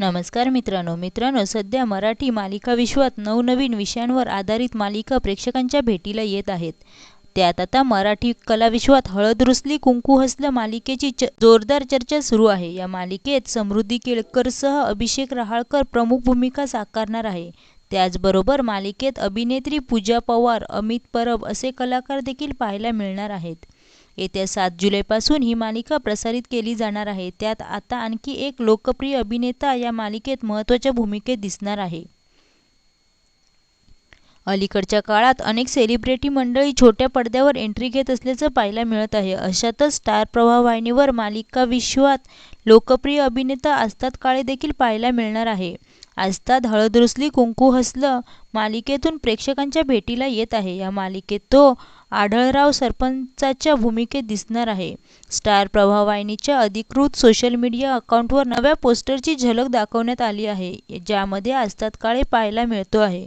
नमस्कार मित्रांनो. मित्रांनो सध्या मराठी मालिका विश्वात नवनवीन विषयांवर आधारित मालिका प्रेक्षकांच्या भेटीला येत आहेत. त्यात आता मराठी कलाविश्वात हळद रुसली कुंकू हसलं मालिकेची च जोरदार चर्चा सुरू आहे. या मालिकेत समृद्धी केळकरसह अभिषेक रहाळकर प्रमुख भूमिका साकारणार आहे. त्याचबरोबर मालिकेत अभिनेत्री पूजा पवार अमित परब असे कलाकार देखील पाहायला मिळणार आहेत. येत्या सात जुलैपासून ही मालिका प्रसारित केली जाणार आहे. त्यात आता आणखी एक लोकप्रिय अभिनेता या मालिकेत महत्त्वाच्या भूमिकेत दिसणार आहे. अलीकडच्या काळात अनेक सेलिब्रिटी मंडळी छोट्या पडद्यावर एंट्री घेत असल्याचं पाहायला मिळत आहे. अशातच स्टार प्रवाह वाहिनीवर मालिका विश्वात लोकप्रिय अभिनेता आस्ताद काळे देखील पाहायला मिळणार आहे. आस्ताद हळद रुसली कुंकू हसलं मालिकेतून प्रेक्षकांच्या भेटीला येत आहे. या मालिकेत तो आढळराव सरपंचाच्या भूमिकेत दिसणार आहे. स्टार प्रभावाहिनीच्या अधिकृत सोशल मीडिया अकाउंटवर नव्या पोस्टरची झलक दाखवण्यात आली आहे ज्यामध्ये आजतात काळे पाहायला मिळतो आहे.